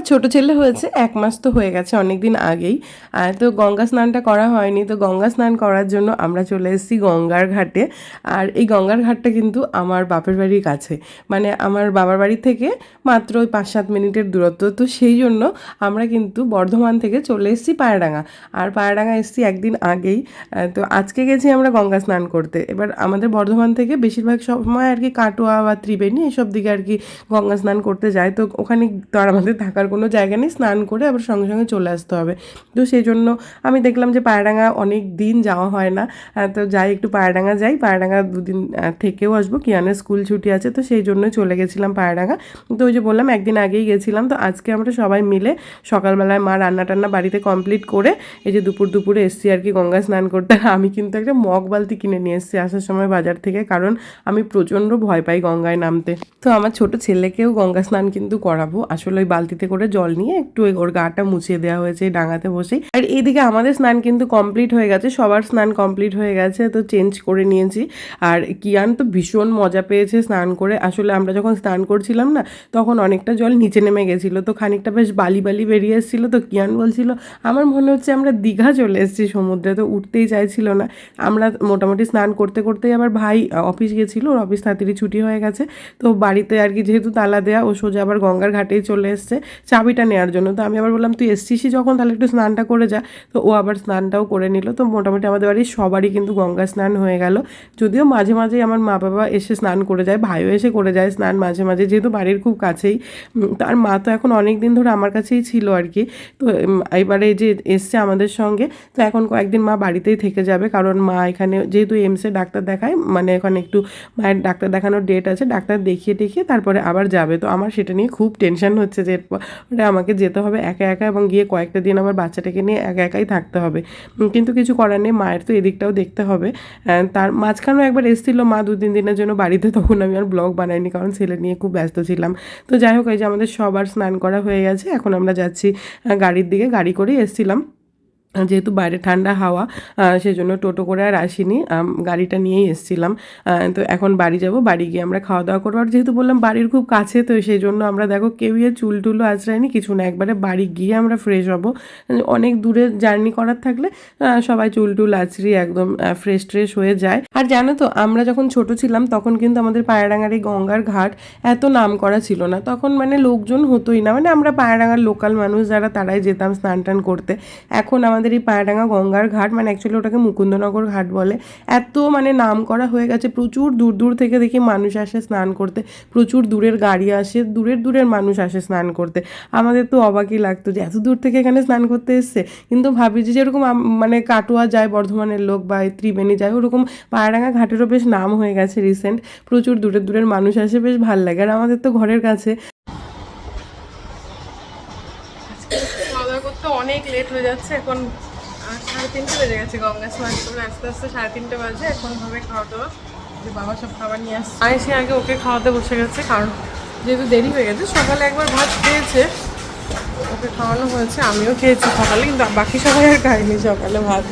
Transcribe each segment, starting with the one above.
আমার ছোট ছেলে হয়েছে, এক মাস তো হয়ে গেছে অনেক দিন আগেই। আর তো গঙ্গা স্নানটা করা হয়নি, তো গঙ্গা স্নান করার জন্য আমরা চলে এসেছি গঙ্গার ঘাটে। আর এই গঙ্গার ঘাটটা কিন্তু আমার বাপের বাড়ির কাছে। মানে আমার বাবার বাড়ি থেকে মাত্র ওই পাঁচ সাত মিনিটের দূরত্ব, তো সেই জন্য আমরা কিন্তু বর্ধমান থেকে চলে এসেছি পায়রাডাঙ্গা। আর পায়রাডাঙ্গা এসেছি একদিন আগেই তো আজকে গেছি আমরা গঙ্গা স্নান করতে। এবার আমাদের বর্ধমান থেকে বেশিরভাগ সময় আর কি কাটোয়া বা ত্রিবেণী এসব দিকে আর কি গঙ্গা স্নান করতে যায়, তো ওখানে তো আর আমাদের থাকার কোনো জায়গা নেই, স্নান করে আবার সঙ্গে সঙ্গে চলে আসতে হবে। তো সেই জন্য আমি দেখলাম যে পায়রাডাঙ্গা অনেক দিন যাওয়া হয় না। তো যাই, একটু পায়রাডাঙ্গা যাই। পায়রাডাঙ্গা দুদিন থেকেও আসব। কিয়ানের স্কুল ছুটি আছে, তো সেই জন্য চলে গেছিলাম পায়রাডাঙ্গা তো ওই যে বললাম, একদিন আগেই গেছিলাম। তো আজকে আমরা সবাই মিলে সকালবেলায় মা রান্না টান্না বাড়িতে কমপ্লিট করে এই যে দুপুর দুপুরে এসছি আর কি গঙ্গা স্নান করতে। আমি কিন্তু একটা মগ বালতি কিনে নিয়ে এসেছি আসার সময় বাজার থেকে, কারণ আমি প্রচণ্ড ভয় পাই গঙ্গায় নামতে। তো আমার ছোট ছেলেকেও গঙ্গা স্নান কিন্তু করাবো। আসলে ওই বালতিতে করে জল নিয়ে একটু ওর গাটা মুছিয়ে দেওয়া হয়েছে ডাঙাতে বসেই। আর এইদিকে আমাদের স্নান কিন্তু কমপ্লিট হয়ে গেছে, সবার স্নান কমপ্লিট হয়ে গেছে, তো চেঞ্জ করে নিয়েছি। আর কিয়ান তো ভীষণ মজা পেয়েছে স্নান করে। আসলে আমরা যখন স্নান করছিলাম না, তখন অনেকটা জল নিচে নেমে গেছিল, তো খানিকটা বেশ বালি বালি বেরিয়ে এসেছিল। তো কিয়ান বলছিল, আমার মনে হচ্ছে আমরা দীঘা চলে এসেছি সমুদ্রে। তো উঠতেই চাইছিল না। আমরা মোটামুটি স্নান করতে করতেই আবার ভাই অফিস গেছিল, ওর অফিস তাড়াতাড়ি ছুটি হয়ে গেছে। তো বাড়িতে আর কি যেহেতু তালা দেয়া, ও সোজা আবার গঙ্গার ঘাটেই চলে এসছে। চাবিটা নেওয়ার জন্য। তো আমি আবার বললাম, তুই এসছিসই যখন, তাহলে একটু স্নানটা করে যা। তো ও আবার স্নানটাও করে নিল। তো মোটামুটি আমাদের বাড়ির সবারই কিন্তু গঙ্গা স্নান হয়ে গেল। যদিও মাঝে মাঝে আমার মা বাবা এসে স্নান করে যায়, ভাইও এসে করে যায় স্নান মাঝে মাঝে, যেহেতু বাড়ির খুব কাছেই। তার মা তো এখন অনেক দিন ধরে আমার কাছেই ছিল আর কি। তো এবারে যে এসছে আমাদের সঙ্গে, তো এখন কয়েকদিন মা বাড়িতেই থেকে যাবে। কারণ মা এখানে, যেহেতু এমসে ডাক্তার দেখায় মানে এখানে একটু মায়ের ডাক্তার দেখানোর ডেট আছে, ডাক্তার দেখিয়ে টেখিয়ে তারপরে আবার যাবে। তো আমার সেটা নিয়ে খুব টেনশন হচ্ছে যে এরপরে আমাকে যেতে হবে একা একা এবং গিয়ে কয়েকটা দিন আমার বাচ্চাটাকে নিয়ে একা একাই থাকতে হবে। কিন্তু কিছু করার নেই, মায়ের তো এদিকটাও দেখতে হবে। তার মাঝখানেও একবার এসেছিল মা দু তিন দিনের জন্য বাড়িতে, তখন আমি আর ব্লগ বানাইনি কারণ ছেলে নিয়ে খুব ব্যস্ত ছিলাম। তো যাই হোক, এই যে আমাদের সবার স্নান করা হয়ে গেছে, এখন আমরা যাচ্ছি গাড়ির দিকে, গাড়ি করেই এসেছিলাম। যেহেতু বাইরে ঠান্ডা হাওয়া সেজন্য টোটো করে আর আসিনি। গাড়িটা নিয়েই এসেছিলাম। তো এখন বাড়ি যাব, বাড়ি গিয়ে আমরা খাওয়া দাওয়া করব। আর যেহেতু বললাম বাড়ির খুব কাছে, তো সেই জন্য আমরা দেখো কেউ ইয়ে চুল টুলও আঁচড়ায়নি, কিছু না। একবারে বাড়ি গিয়ে আমরা ফ্রেশ হব। অনেক দূরে জার্নি করার থাকলে সবাই চুল টুল আঁচড়িয়ে একদম ফ্রেশ ট্রেশ হয়ে যায়। আর জানো তো, আমরা যখন ছোট ছিলাম, তখন কিন্তু আমাদের পায়রাডাঙ্গার এই গঙ্গার ঘাট এত নাম করা ছিল না। তখন মানে লোকজন হতোই না। মানে আমরা পায়রাডাঙ্গার লোকাল মানুষ যারা, তারাই যেতাম স্নান টান করতে। এখন আমাদের এই পায়রাডাঙ্গা গঙ্গার ঘাট মানে অ্যাকচুয়ালি ওটাকে মুকুন্দনগর ঘাট বলে, এত মানে নাম করা হয়ে গেছে, প্রচুর দূর দূর থেকে দেখি মানুষ আসে স্নান করতে, প্রচুর দূরের গাড়ি আসে, দূরের দূরের মানুষ আসে স্নান করতে। আমাদের তো অবাকই লাগতো যে এত দূর থেকে এখানে স্নান করতে এসছে। কিন্তু ভাবি যে যেরকম মানে কাটোয়া যায় বর্ধমানের লোক বা ত্রিবেণী যায়, ওরকম পায়রাডাঙ্গা ঘাটেরও বেশ নাম হয়ে গেছে রিসেন্ট প্রচুর দূরের দূরের মানুষ আসে, বেশ ভালো লাগে। আর আমাদের তো ঘরের কাছে খাওয়া দাওয়া করতে অনেক লেট হয়ে যাচ্ছে। এখন সাড়ে তিনটে বেজে গেছে গঙ্গা স্নান করে আস্তে আস্তে সাড়ে তিনটে বাজে, এখন হবে খাওয়া দাওয়া যে বাবা সব খাবার নিয়ে আসছে। আর এসে আগে ওকে খাওয়াতে বসে গেছে, কারণ যেহেতু দেরি হয়ে গেছে, সকালে একবার ভাত খেয়েছে, ওকে খাওয়ানো হয়েছে, আমিও খেয়েছি সকালে, কিন্তু বাকি সবাই আর খাইনি সকালে ভাত।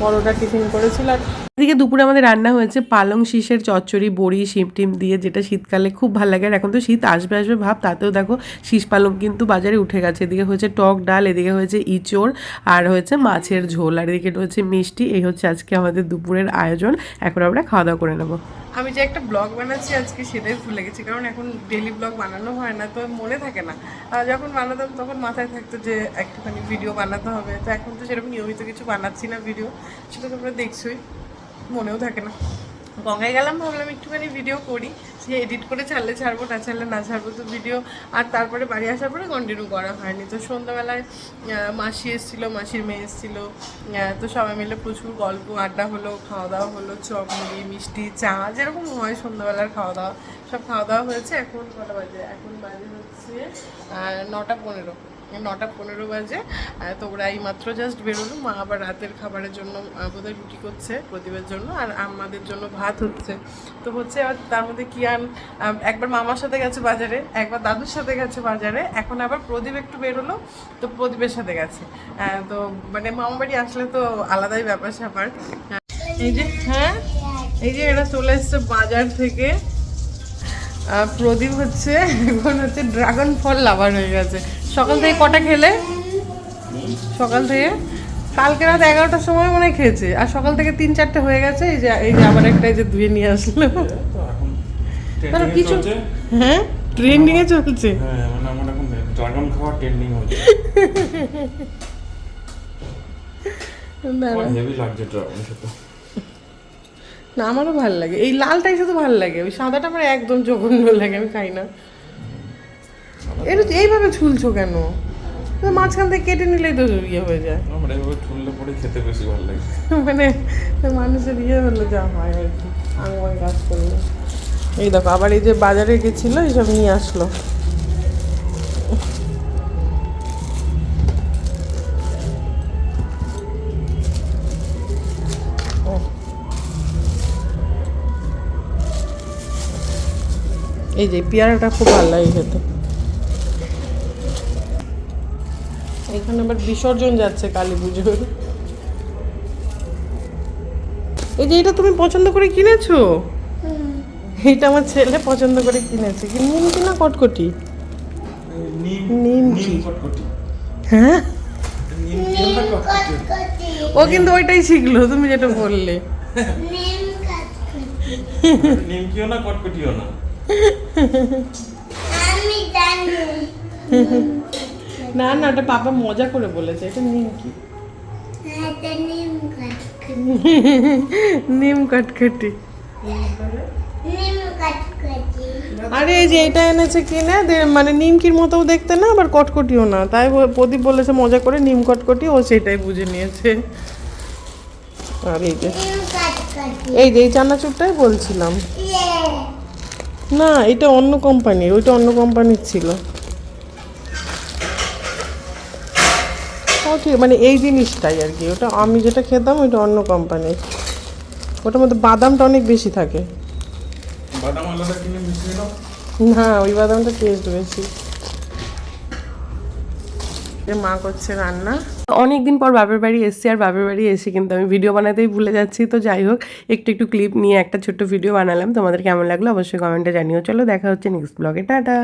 পরোটা টিফিন করেছিল আর এদিকে দুপুরে আমাদের রান্না হয়েছে পালং শীষের চচ্চড়ি, বড়ি, শিম টিম দিয়ে, যেটা শীতকালে খুব ভালো লাগে। আর এখন তো শীত আসবে আসবে ভাব, তাতেও দেখো শীষ পালং কিন্তু বাজারে উঠে গেছে। এদিকে হয়েছে টক ডাল, এদিকে হয়েছে ইঁচড়, আর হয়েছে মাছের ঝোল। আর এদিকে হচ্ছে মিষ্টি, এই হচ্ছে আজকে আমাদের দুপুরের আয়োজন। এখন আমরা খাওয়া দাওয়া করে নেব। আমি যে একটা ব্লগ বানাচ্ছি আজকে সেটাই ভুলে গেছি, কারণ এখন ডেলি ব্লগ বানানো হয় না, তো মনে থাকে না। যখন বানাতাম তখন মাথায় থাকতো যে একটুখানি ভিডিও বানাতে হবে। তো এখন তো সেরকম নিয়মিত কিছু বানাচ্ছি না ভিডিও সেটা তোমরা দেখছোই। মনেও থাকে না। গঙ্গায় গেলাম, ভাবলাম একটুখানি ভিডিও করি। সে এডিট করে ছাড়লে ছাড়বো, না ছাড়লে না ছাড়বো তো ভিডিও আর তারপরে বাড়ি আসার পরে কন্টিনিউ করা হয়নি। তো সন্ধ্যাবেলায় মাসি এসেছিল, মাসির মেয়ে এসেছিল। তো সবাই মিলে প্রচুর গল্প, আড্ডা হলো খাওয়া দাওয়া হলো চপ মুড়ি মিষ্টি, চা, যেরকম হয় সন্ধ্যাবেলার খাওয়া দাওয়া সব খাওয়া দাওয়া হয়েছে, এখন কটা বাজে? এখন বাজে হচ্ছে নটা পনেরো। নটা পনেরো বাজে। তো ওরা এই মাত্র জাস্ট বেরোলো। মা আবার রাতের খাবারের জন্য বোধহয় রুটি করছে প্রদীপের জন্য আর আমাদের জন্য ভাত হচ্ছে। তো হচ্ছে আর তার মধ্যে কিয়ান একবার মামার সাথে গেছে বাজারে, একবার দাদুর সাথে গেছে বাজারে। এখন আবার প্রদীপ একটু বেরোলো, তো প্রদীপের সাথে গেছে। তো মানে মামা বাড়ি আসলে তো আলাদাই ব্যাপার স্যাপার। এই যে হ্যাঁ? এই যে এরা চলে এসছে বাজার থেকে। প্রদীপ হচ্ছে, এখন হচ্ছে ড্রাগন ফল লাভার হয়ে গেছে। সকাল থেকে কটা খেলে? সকাল থেকে? কালকে রাত এগারোটার সময় মনে খেয়েছে। আর সকাল থেকে তিন চারটে হয়ে গেছে এই যে এই যে আবার একটা এই যে ধুয়ে নিয়ে আসলো। কিছু হ্যাঁ? ট্রেন্ডিং এ চলছে? হ্যাঁ মানে আমার এখন ড্রাগন খাওয়া ট্রেন্ডিং হচ্ছে। হেভি লাগছে ড্রাগন খেতে। না আমারও ভালো লাগে। এই লালটাই শুধু ভালো লাগে। ওই সাদাটা আমার একদম জঘন্য লাগে আমি খাই না। এটা এইভাবে ঝুলছো কেন? মাঝখান থেকে কেটে নিলেই তো ইয়ে হয়ে যায়। আমার এইভাবে ঠুললে পরে খেতে বেশি ভালো লাগে। মানে মানুষের ইয়ে হলো যা হয় আর কি আঙুল কাজ করলে। এই দেখো আবার এই যে বাজারে গেছিল এইসব নিয়ে আসলো। এই যে পেয়ারাটা খুব ভালো লাগে খেতে। এখানে আবার বিসর্জন যাচ্ছে কালী পুজোর। এই যে এটা তুমি পছন্দ করে কিনেছো? এটা আমার ছেলে পছন্দ করে কিনেছে। কি নিম কটকটি? হ্যাঁ? কি না কটকটি? ও কিন্তু ওইটাই শিখলো তুমি যেটা বললে। নিমকিও না কটকটিও না? আমি জানি। না না ওটা পাপা মজা করে বলেছে। এটা নিমকি নিম কাটকুটি নিম কটকটি আরে এই যে এটা এনেছে কিনে মানে নিমকির মতো দেখতে না আবার কটকটিও না। তাই প্রদীপ বলেছে মজা করে নিম কটকটি ও সেটাই বুঝে নিয়েছে। আর এই যে এই যে এই চানাচুরটাই বলছিলাম। ইয়ে। না এটা অন্য কোম্পানির ওইটা অন্য কোম্পানির ছিল। ও ঠিক মানে এই জিনিসটাই আর কি। ওটা আমি যেটা খেতাম ওইটা অন্য কোম্পানির ওটার মধ্যে বাদামটা অনেক বেশি থাকে। বাদাম আলাদা কিনে মিশিয়ে দাও না ওই বাদামটা টেস্ট বেশি। মা করছে রান্না। অনেক দিন পর বাপের বাড়ি এসেছি আর বাপের বাড়ি এসে কিন্তু আমি ভিডিও বানাতেই ভুলে যাচ্ছি। তো যাই হোক একটু একটু ক্লিপ নিয়ে একটা ছোট্ট ভিডিও বানালাম। তোমাদের কেমন লাগল অবশ্যই কমেন্টে জানিও। চলো দেখা হচ্ছে নেক্সট ব্লগে টাটা!